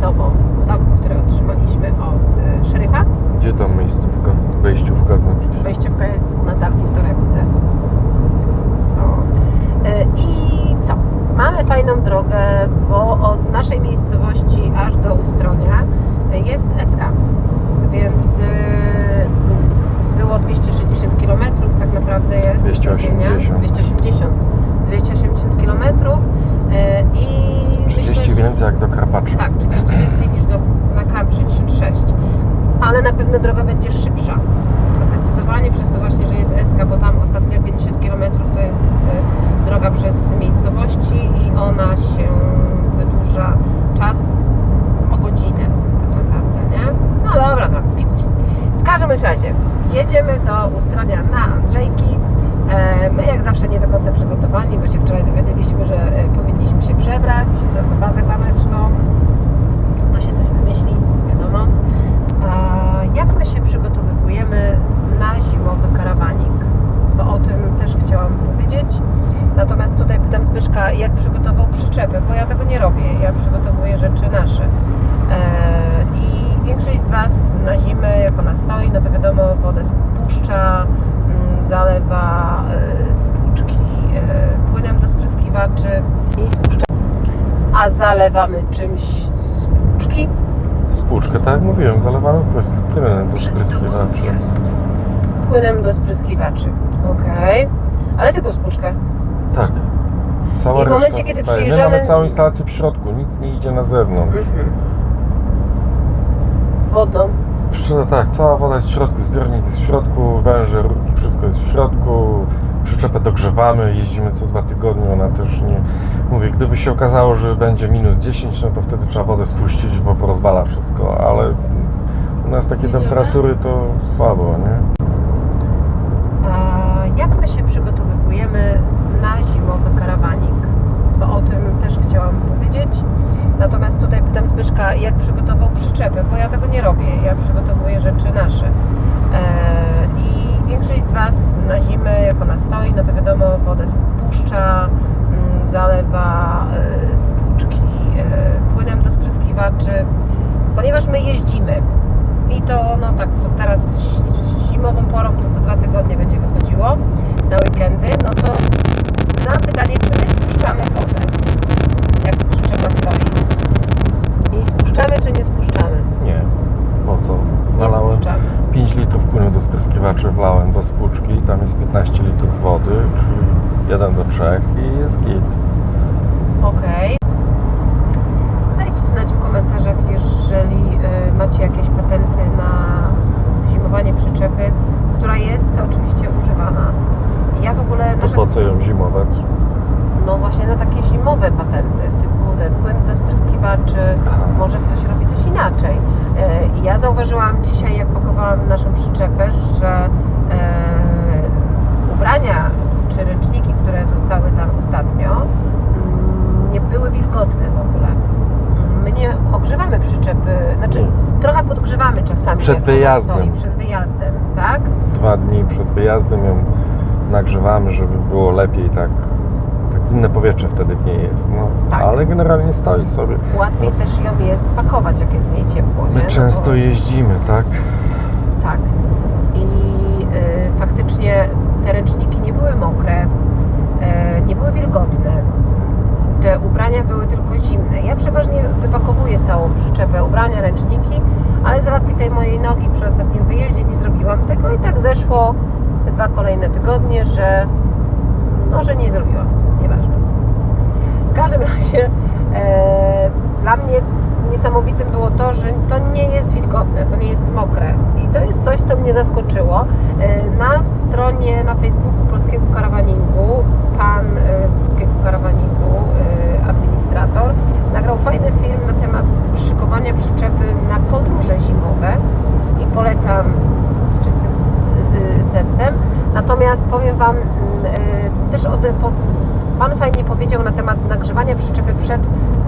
sobą sok, który otrzymaliśmy od e, szeryfa. Gdzie tam miejscówka? Wejściówka znaczy się. Wejściówka jest na dachu w torebce. No. I co? Mamy fajną drogę, bo od naszej miejscowości aż do Ustronia jest SK. Więc e, było 260 km, tak naprawdę jest. 280. 280. 280 km i 30 myślę, że- więcej jak do Karpacza. tak, 30 więcej niż do, na 36. Ale na pewno droga będzie szybsza. Zdecydowanie przez to właśnie, że jest SK, bo tam ostatnio 50 km to jest e, droga przez miejscowości i ona się wydłuża czas o godzinę tak naprawdę, nie? No dobra, tak. W każdym razie jedziemy do Ustrawia na Andrzejki. E, My jak zawsze nie do końca przygotowani, bo się wczoraj dowiedzieliśmy, że e, powinniśmy się przebrać na zabawę taneczną. To się coś wymyśli, wiadomo. A jak my się przygotowujemy na zimowy karawanik? Bo o tym też chciałam powiedzieć. Natomiast tutaj pytam Zbyszka, jak przygotował przyczepę, bo ja tego nie robię. Ja przygotowuję rzeczy nasze. E, I większość z Was na zimę, jak ona stoi, no to wiadomo, wodę spuszcza, zalewa e, spłuczki e, płynem do spryskiwaczy i spuszcza. A zalewamy czymś spłuczki? Spłuczkę, tak jak mówiłem, zalewamy prysk, płynem do spryskiwaczy. Płynem do spryskiwaczy. Okej. Ale tylko spłuczkę. Tak. Cała I w momencie, kiedy zostaje. My przyjeżdżamy- mamy całą instalację w środku, nic nie idzie na zewnątrz. Wodą. Wsz- Tak, cała woda jest w środku, zbiornik jest w środku, węże, rurki, wszystko jest w środku. Przyczepę dogrzewamy, jeździmy co dwa tygodnie, ona też nie... Mówię, gdyby się okazało, że będzie minus 10, no to wtedy trzeba wodę spuścić, bo porozwala wszystko, ale u nas takie temperatury to słabo, nie? A jak my się przygotowujemy na zimowy karawanik? Bo o tym też chciałam powiedzieć. Natomiast tutaj pytam Zbyszka, jak przygotował przyczepę, bo ja tego nie robię. Ja przygotowuję rzeczy nasze. E, I większość z Was na zimę, jak ona stoi, no to wiadomo, wodę spuszcza, mm, zalewa e, spłuczki e, płynem do spryskiwaczy, ponieważ my jeździmy. I to, no tak, co teraz z zimową porą, to co dwa tygodnie będzie wychodziło na weekendy, no to zadam pytanie, czy my spuszczamy wodę, jak przyczepa stoi? Spuszczamy, czy nie spuszczamy? Nie. Po co? Nie Nalałem spuszczamy. 5 litrów płynu do spryskiwaczy, wlałem do spłuczki, tam jest 15 litrów wody, czyli 1 do 3 i jest git. Okej. Dajcie znać w komentarzach, jeżeli y, macie jakieś patenty na zimowanie przyczepy, która jest oczywiście używana. Ja w ogóle... To po co ją zimować? No właśnie na takie zimowe patenty, ten płyn do spryskiwaczy, może ktoś robi coś inaczej. E, i Ja zauważyłam dzisiaj, jak pakowałam naszą przyczepę, że e, ubrania czy ręczniki, które zostały tam ostatnio, mm, nie były wilgotne w ogóle. My nie ogrzewamy przyczepy, znaczy trochę podgrzewamy czasami. Przed wyjazdem. Stoi, przed wyjazdem, tak? Dwa dni przed wyjazdem ją nagrzewamy, żeby było lepiej, tak inne powietrze wtedy w niej jest. No. Tak. Ale generalnie stoi sobie. Łatwiej też ją jest pakować, jak jest w niej ciepło. nie? My No często bo- jeździmy, tak? Tak. I y, faktycznie te ręczniki nie były mokre, e, nie były wilgotne. Te ubrania były tylko zimne. Ja przeważnie wypakowuję całą przyczepę, ubrania, ręczniki, ale z racji tej mojej nogi przy ostatnim wyjeździe nie zrobiłam tego i tak zeszło te dwa kolejne tygodnie, że no, że nie zrobiłam. Każdym razie e, dla mnie niesamowitym było to, że to nie jest wilgotne, to nie jest mokre. I to jest coś, co mnie zaskoczyło. E, Na stronie na Facebooku Polskiego Karawaningu, pan e, z Polskiego Karawaningu, e, administrator, nagrał fajny film na temat szykowania przyczepy na podróże zimowe i polecam z czystym sercem. Natomiast powiem Wam też o Pan fajnie powiedział na temat nagrzewania przyczepy przed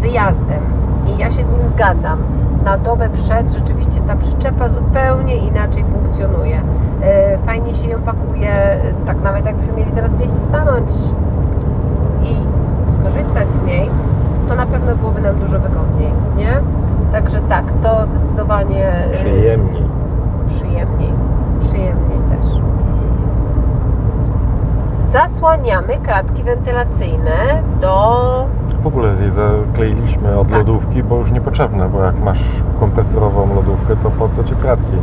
wyjazdem i ja się z nim zgadzam. na dobę przed rzeczywiście ta przyczepa zupełnie inaczej funkcjonuje. E, Fajnie się ją pakuje, e, tak nawet jakbyśmy mieli teraz gdzieś stanąć i skorzystać z niej, to na pewno byłoby nam dużo wygodniej, nie? Także tak, to zdecydowanie e, Przyjemniej. przyjemniej. Przyjemniej też. Zasłaniamy kratki wentylacyjne do W ogóle je zakleiliśmy od Tak. lodówki, bo już niepotrzebne, bo jak masz kompresorową lodówkę, to po co ci kratki?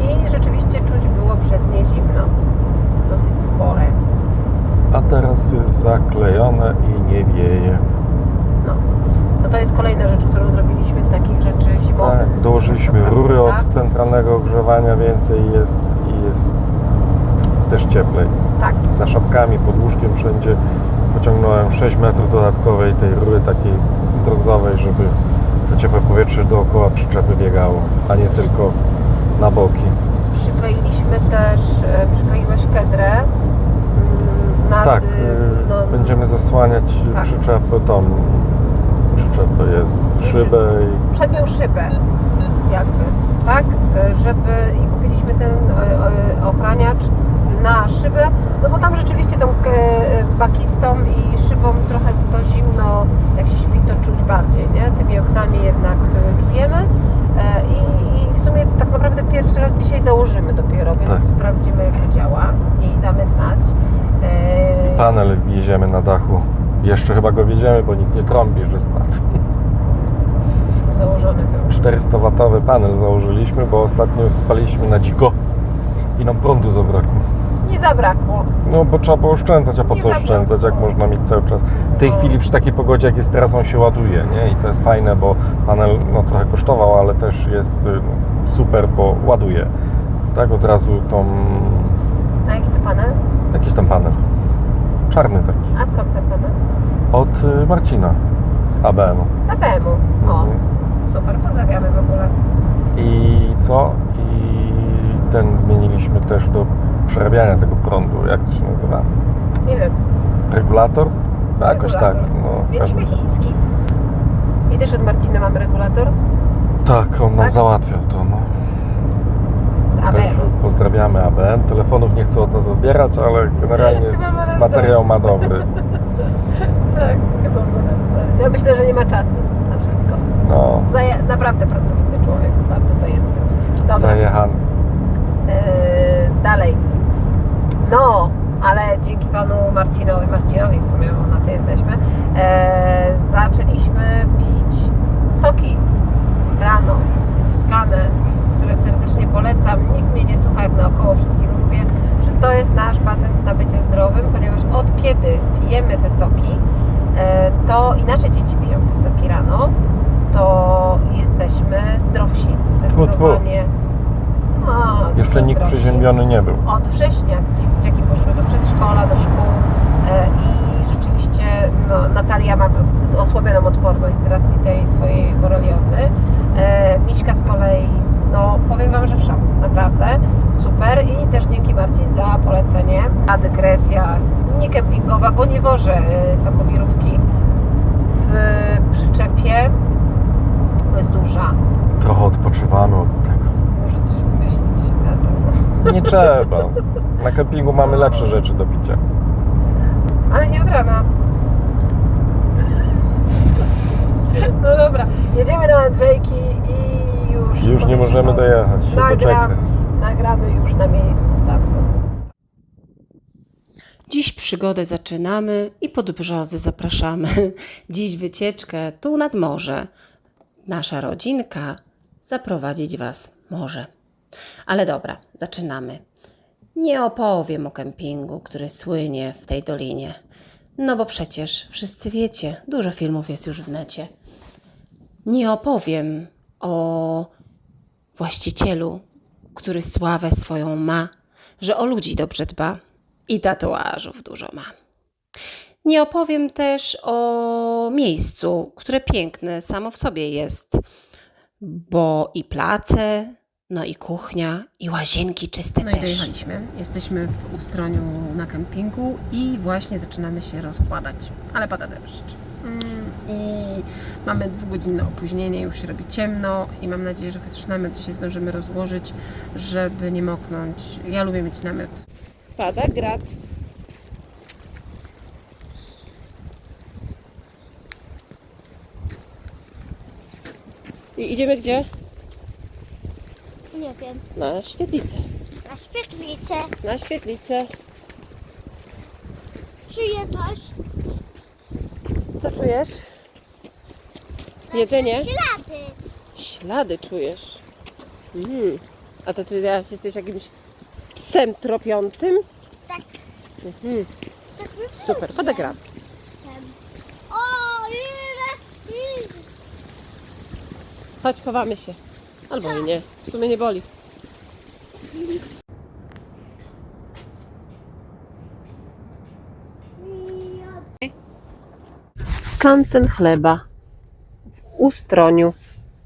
i rzeczywiście czuć było przez nie zimno. Dosyć spore. A teraz jest zaklejone i nie wieje. No. To to jest kolejna rzecz, którą zrobiliśmy z takich rzeczy zimowych. Tak, dołożyliśmy Tak, rury tak. od centralnego ogrzewania więcej jest i jest też cieplej. Tak. Za szafkami, pod łóżkiem wszędzie pociągnąłem 6 metrów dodatkowej tej rury takiej brązowej, żeby to ciepłe powietrze dookoła przyczepy biegało, a nie tylko na boki. Przykleiliśmy też, e, przykleiłeś kedrę mm, nad, tak, y, y, no, będziemy zasłaniać Tak. przyczepę tą, przyczepę Jezus, szybę i przednią szybę jakby, tak? E, Żeby i kupiliśmy ten e, e, ochraniacz na szybę, no bo tam rzeczywiście tą e, bakistą i szybą trochę to zimno, jak się śpi, to czuć bardziej, nie? Tymi oknami jednak e, czujemy E, i, w sumie tak naprawdę pierwszy raz dzisiaj założymy dopiero, więc Tak. sprawdzimy jak to działa i damy znać. Panel wjedziemy na dachu. Jeszcze chyba go wiedziemy, bo nikt nie trąbi, że spadł. Założony był. 400-watowy panel założyliśmy, bo ostatnio spaliśmy na dziko i nam prądu zabrakło. Nie zabrakło. No bo trzeba było oszczędzać, a po Nie co zabrakło. oszczędzać, jak można mieć cały czas. W tej No. chwili przy takiej pogodzie, jak jest teraz, on się ładuje, nie? I to jest fajne, bo panel no, trochę kosztował, ale też jest y, super, bo ładuje. Tak, od razu tą... A jaki to panel? Jakiś tam panel. Czarny taki. A skąd ten panel? Od y, Marcina z ABM-u. Z ABM-u. O, Mhm. super, pozdrawiamy w ogóle. I co? I ten zmieniliśmy też do przerabiania tego prądu. Jak to się nazywa? Nie wiem, Regulator? Jakoś tak. No, mieliśmy pewnie. chiński. I też od Marcina mamy regulator Tak, on nam Tak? załatwiał to. No. z Także ABM-u. pozdrawiamy ABM. Telefonów nie chcę od nas odbierać, ale generalnie Chyba ma nas materiał ma dobry. Tak, chyba może. Ja myślę, że nie ma czasu na wszystko. No, Zaje- naprawdę pracowity człowiek, bardzo zajęty. Dobra, zajechany. Yy, dalej. No, ale dzięki panu Marcinowi, Marcinowi w sumie, bo na ty jesteśmy, e, zaczęliśmy pić soki rano, wyciskane, które serdecznie polecam. Nikt mnie nie słucha, jak naokoło wszystkim mówię, że to jest nasz patent na bycie zdrowym, ponieważ od kiedy pijemy te soki, e, to i nasze dzieci piją te soki rano, to jesteśmy zdrowsi. Zdecydowanie. A, Jeszcze dużo nikt zdrowsi przeziębiony nie był. od września, gdzie poszły do przedszkola, do szkół e, i rzeczywiście no, Natalia ma osłabioną odporność z racji tej swojej boreliozy. E, Miśka z kolei, no powiem Wam, że w szoku, naprawdę super i też dzięki Marcin za polecenie. A dygresja nie kempingowa, bo nie wożę e, sokowirówki w przyczepie, bo jest duża. Trochę odpoczywamy od tego. Może coś wymyślić na to. Nie trzeba. Na kempingu mamy lepsze rzeczy do picia. Ale nie od rana. No dobra, jedziemy na Andrzejki i już. Już nie możemy dojechać, się Nagram, doczekać. nagramy już na miejscu startu. Dziś przygodę zaczynamy i pod brzozy zapraszamy. Dziś wycieczkę tu nad morze. Nasza rodzinka zaprowadzić Was może. Ale dobra, zaczynamy. Nie opowiem o kempingu, który słynie w tej dolinie. No bo przecież wszyscy wiecie, dużo filmów jest już w necie. Nie opowiem o właścicielu, który sławę swoją ma, że o ludzi dobrze dba i tatuażów dużo ma. Nie opowiem też o miejscu, które piękne samo w sobie jest, bo i place No i kuchnia, i łazienki czyste No i też. dojechaliśmy. Jesteśmy w Ustroniu na kempingu i właśnie zaczynamy się rozkładać. Ale pada deszcz. Mm, I mamy dwugodzinne opóźnienie, już się robi ciemno i mam nadzieję, że chociaż namiot się zdążymy rozłożyć, żeby nie moknąć. Ja lubię mieć namiot. Pada grad. I idziemy gdzie? Nie wiem. Na świetlicę. Na świetlicę. Na świetlicę. Czuję coś. Co czujesz? Jedzenie? Ślady. Ślady czujesz. Mm. A to ty teraz jesteś jakimś psem tropiącym? Tak. Mhm. Tak Super, wyszłem. O, ile, ile. Chodź, chowamy się. Albo i nie. W sumie nie boli. Skansen chleba w Ustroniu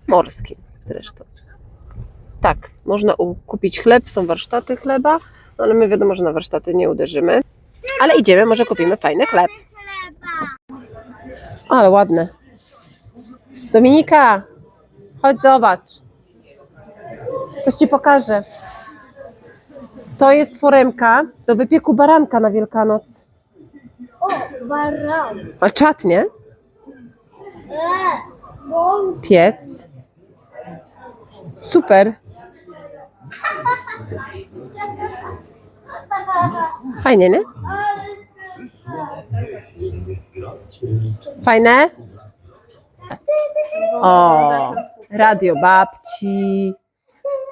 Morskim zresztą. Tak, można kupić chleb, są warsztaty chleba, no ale my wiadomo, że na warsztaty nie uderzymy. Ale idziemy, może kupimy fajny chleb. Ale ładne. Dominika, chodź zobacz. Coś ci pokażę. To jest foremka do wypieku baranka na Wielkanoc. O, baran. A czat, nie? E, wąs. Piec. Super. Fajnie, nie? Fajne? O, radio babci.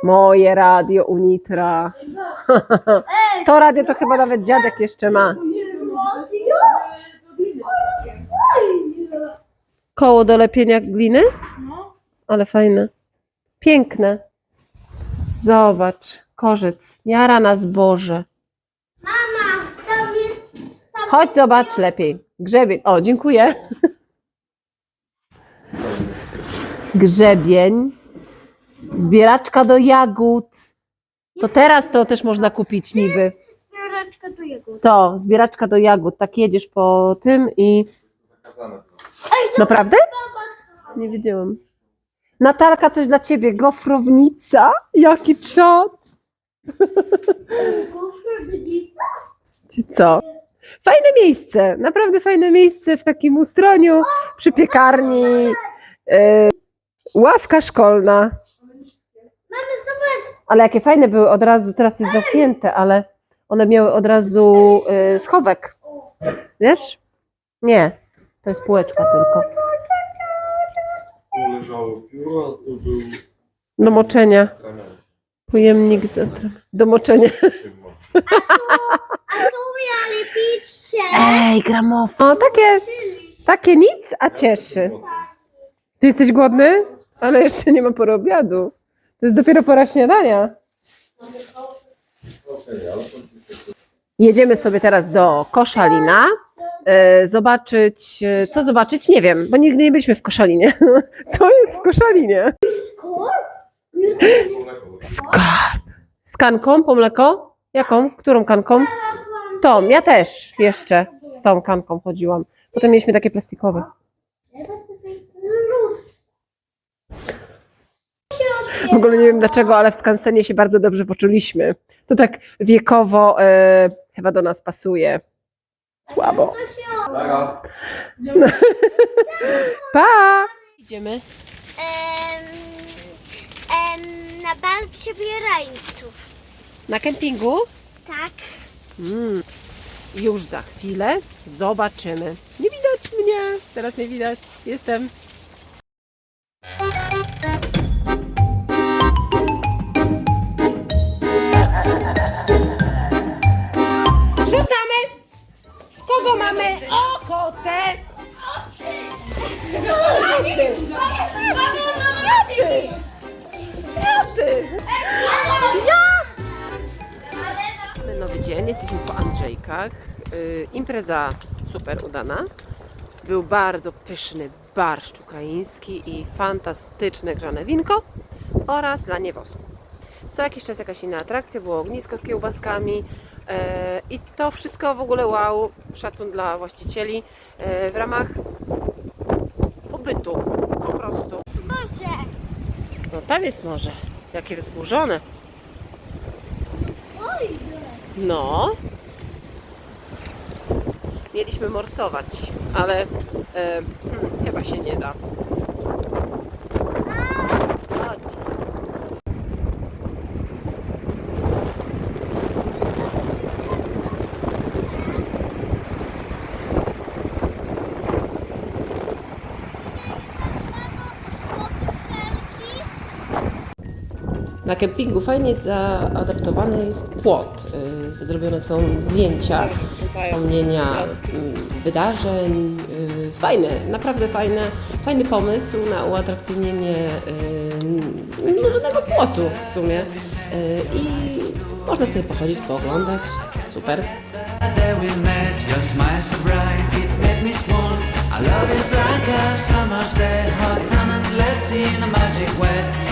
Moje radio Unitra. To radio to chyba nawet dziadek jeszcze ma. Koło do lepienia gliny? Ale fajne. Piękne. Zobacz, korzec. Jara na zboże. Mama, tam jest... Chodź, zobacz lepiej. Grzebień. O, dziękuję. Grzebień. Zbieraczka do jagód. To teraz to też można kupić niby. Biureczka do jego. To, zbieraczka do jagód. Tak jedziesz po tym i... Naprawdę? Nie wiedziałam. Natalka, coś dla ciebie. Gofrownica? Jaki czad. Czy co? Fajne miejsce, naprawdę fajne miejsce w takim ustroniu, przy piekarni. e, ławka szkolna. Mamy, zobacz. Ale jakie fajne były od razu, teraz jest zamknięte, ale one miały od razu e, schowek. Wiesz? Nie, to jest półeczka tylko. Tu leżało pióro, a tu był Do moczenia. ramen. Pojemnik z do moczenia. A tu mieli pizzę. Ej, gramofon. O, takie, takie nic, a cieszy. Ty jesteś głodny? Ale jeszcze nie ma pory obiadu. To jest dopiero pora śniadania. Jedziemy sobie teraz do Koszalina. e, Zobaczyć, e, co zobaczyć? Nie wiem, bo nigdy nie byliśmy w Koszalinie. Co jest w Koszalinie? Skarb. Z kanką po mleko? Jaką? Którą kanką? Tą, ja też jeszcze z tą kanką chodziłam. Potem mieliśmy takie plastikowe. W ogóle nie wiem dlaczego, ale w skansenie się bardzo dobrze poczuliśmy. To tak wiekowo e, chyba do nas pasuje. Słabo. Pa! Idziemy. Em, em, na bal przebierańców. Na kempingu? Tak. Mm. Już za chwilę zobaczymy. Nie widać mnie. Teraz nie widać. Jestem. Mamy nowy dzień, jesteśmy po Andrzejkach. Yy, impreza super udana. Był bardzo pyszny barszcz ukraiński i fantastyczne grzane winko oraz lanie wosku. Co jakiś czas jakaś inna atrakcja, było ognisko z kiełbaskami e, i to wszystko w ogóle wow, szacun dla właścicieli e, w ramach po prostu. No tam jest morze, jakie wzburzone. Oj, No. Mieliśmy morsować, ale e, hmm, chyba się nie da. Chodź. Na kempingu fajnie zaadaptowany jest płot. Y, Zrobione są zdjęcia, wspomnienia mm, wydarzeń. y, Fajne, naprawdę fajne, fajny pomysł na uatrakcyjnienie y, mrożonego płotu w sumie. Y, I można sobie pochodzić, pooglądać. Super. love is like a summer's day, hot and endless in a magic way.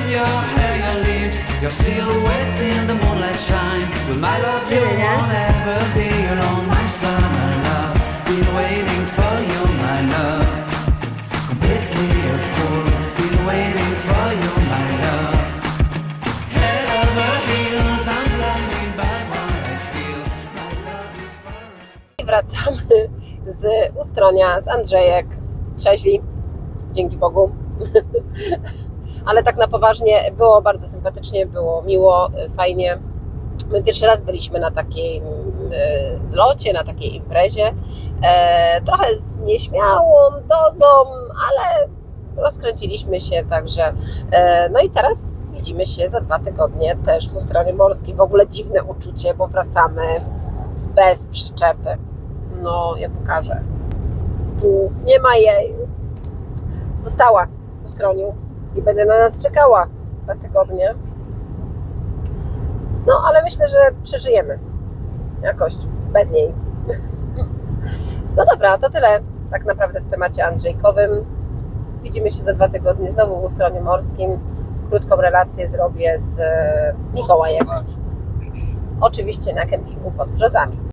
your silhouette in the moonlight shine. With my love, you won't ever be alone. My summer love, been waiting for you, my love. Completely a fool, been waiting for you, my love. Head over heels, I'm blinded by what I feel. My love is forever. Wracamy z Ustronia, z Andrzejek, trzeźwi, dzięki Bogu. Ale tak na poważnie było bardzo sympatycznie, było miło, y, fajnie. My pierwszy raz byliśmy na takiej mm, y, zlocie, na takiej imprezie. E, trochę z nieśmiałą dozą, ale rozkręciliśmy się, także e, no i teraz widzimy się za dwa tygodnie też w Ustronie Morskim. W ogóle dziwne uczucie, bo wracamy bez przyczepy. No, ja pokażę. Tu nie ma jej. Została w Ustroniu i będzie na nas czekała dwa tygodnie. No, ale myślę, że przeżyjemy jakoś bez niej. No dobra, to tyle tak naprawdę w temacie Andrzejkowym. Widzimy się za dwa tygodnie znowu w Ustronie Morskim. Krótką relację zrobię z e, Mikołajem. Oczywiście na kempingu pod Brzozami.